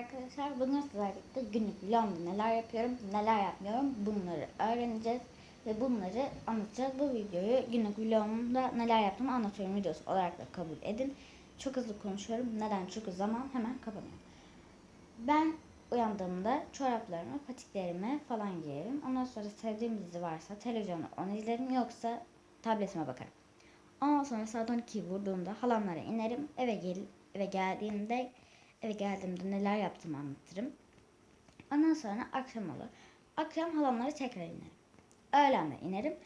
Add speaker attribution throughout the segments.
Speaker 1: Arkadaşlar bugün sizlerle birlikte günlük vlogumda neler yapıyorum, neler yapmıyorum bunları öğreneceğiz ve bunları anlatacağız. Bu videoyu günlük vlogumda neler yaptığımı anlatıyorum videosu olarak da kabul edin. Çok hızlı konuşuyorum. Neden? Çünkü zaman hemen kapanıyor. Ben uyandığımda çoraplarımı, patiklerimi falan giyerim. Ondan sonra sevdiğim dizi varsa televizyonu onu izlerim yoksa tabletime bakarım. Ondan sonra saat 12 vurduğunda halamlara inerim. Eve gel eve geldiğimde eve geldiğimde neler yaptığımı anlatırım. Ondan sonra akşam olur. Akşam halamlara tekrar inerim. Öğlen de inerim.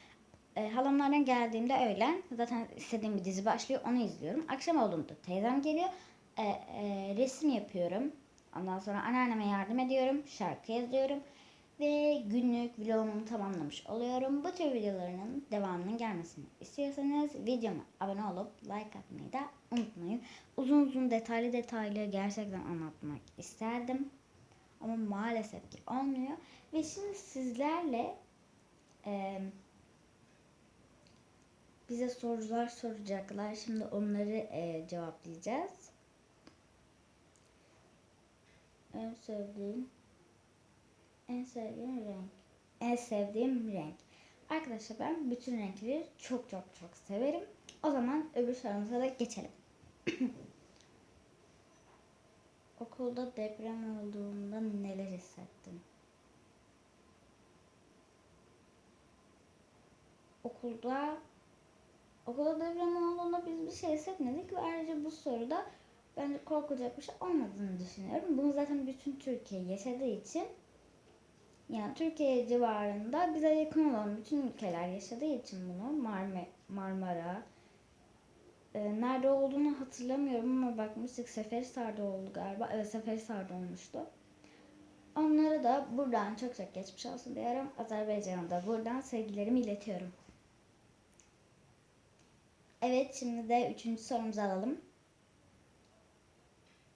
Speaker 1: E, halamlardan geldiğimde öğlen zaten istediğim bir dizi başlıyor onu izliyorum. Akşam olduğunda teyzem geliyor. E, e, resim yapıyorum. Ondan sonra anneanneme yardım ediyorum. Şarkı yazıyorum. Ve günlük vlogumu tamamlamış oluyorum. Bu tür videolarının devamının gelmesini istiyorsanız videoma abone olup like atmayı da unutmayın. Uzun uzun detaylı detaylı gerçekten anlatmak isterdim. Ama maalesef ki olmuyor. Ve şimdi sizlerle e, bize sorular soracaklar. Şimdi onları e, cevaplayacağız. En sevdiğim en sevdiğim renk. En sevdiğim renk. Arkadaşlar ben bütün renkleri çok çok çok severim. O zaman öbür sorumuza da geçelim. Okulda deprem olduğunda neler hissettin? Okulda okulda deprem olduğunda biz bir şey hissetmedik ve ayrıca bu soruda bence korkulacak bir şey olmadığını düşünüyorum. Bunu zaten bütün Türkiye yaşadığı için yani Türkiye civarında bize yakın olan bütün ülkeler yaşadığı için bunu Marme, Marmara e, nerede olduğunu hatırlamıyorum ama bakmıştık Seferihisar'da oldu galiba. Evet Seferihisar'da olmuştu. Onlara da buradan çok çok geçmiş olsun diyorum. Azerbaycan'a da buradan sevgilerimi iletiyorum. Evet şimdi de üçüncü sorumuzu alalım.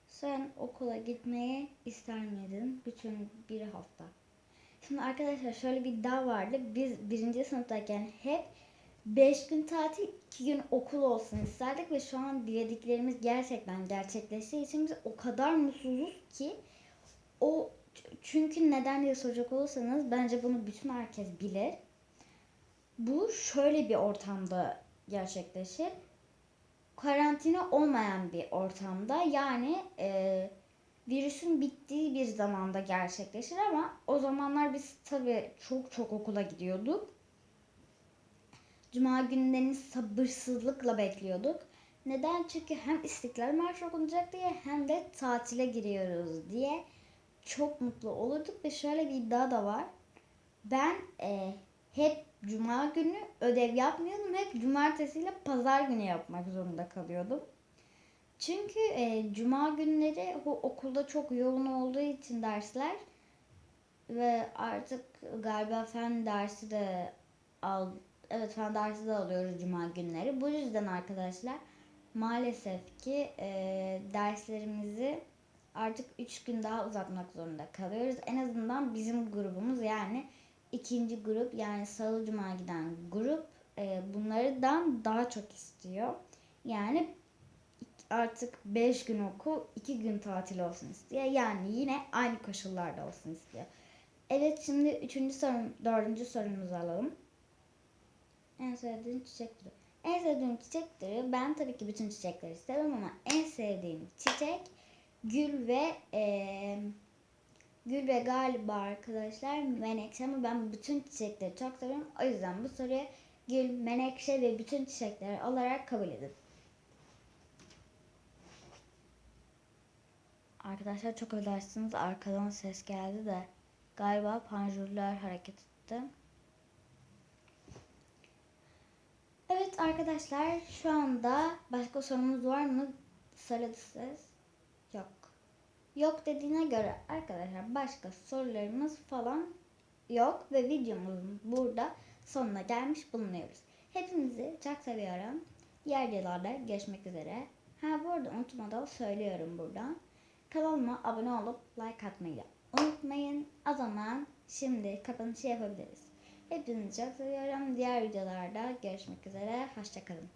Speaker 1: Sen okula gitmeyi ister miydin bütün bir hafta? Şimdi arkadaşlar şöyle bir iddia vardı. Biz birinci sınıftayken hep 5 gün tatil, 2 gün okul olsun isterdik ve şu an dilediklerimiz gerçekten gerçekleştiği için biz o kadar mutsuzuz ki o çünkü neden diye soracak olursanız bence bunu bütün herkes bilir. Bu şöyle bir ortamda gerçekleşir. Karantina olmayan bir ortamda yani eee virüsün bittiği bir zamanda gerçekleşir ama o zamanlar biz tabii çok çok okula gidiyorduk. Cuma günlerini sabırsızlıkla bekliyorduk. Neden? Çünkü hem İstiklal Marşı okunacak diye hem de tatile giriyoruz diye çok mutlu olurduk ve şöyle bir iddia da var. Ben e, hep cuma günü ödev yapmıyordum. Hep cumartesi ile pazar günü yapmak zorunda kalıyordum. Çünkü e, cuma günleri bu okulda çok yoğun olduğu için dersler ve artık galiba fen dersi de al evet fen dersi de alıyoruz cuma günleri. Bu yüzden arkadaşlar maalesef ki e, derslerimizi artık 3 gün daha uzatmak zorunda kalıyoruz. En azından bizim grubumuz yani ikinci grup yani salı cuma giden grup e, bunlardan daha çok istiyor. Yani artık 5 gün okul 2 gün tatil olsun istiyor. Yani yine aynı koşullarda olsun istiyor. Evet şimdi üçüncü sorum, dördüncü sorumuzu alalım. En sevdiğin çiçek türü. En sevdiğim çiçek türü ben tabii ki bütün çiçekleri severim ama en sevdiğim çiçek gül ve ee, gül ve galiba arkadaşlar menekşe ama ben bütün çiçekleri çok seviyorum. O yüzden bu soruya gül, menekşe ve bütün çiçekleri olarak kabul edin. Arkadaşlar çok ödersiniz arkadan ses geldi de galiba panjurlar hareket etti. Evet arkadaşlar şu anda başka sorumuz var mı? Söyledi ses. Yok. Yok dediğine göre arkadaşlar başka sorularımız falan yok ve videomuzun burada sonuna gelmiş bulunuyoruz. Hepinizi çok seviyorum. Diğer videolarda görüşmek üzere. Ha bu arada unutmadan söylüyorum buradan. Kanalıma abone olup like atmayı da unutmayın. O zaman şimdi kapanışı yapabiliriz. Hepinizi çok seviyorum. Diğer videolarda görüşmek üzere. Hoşçakalın.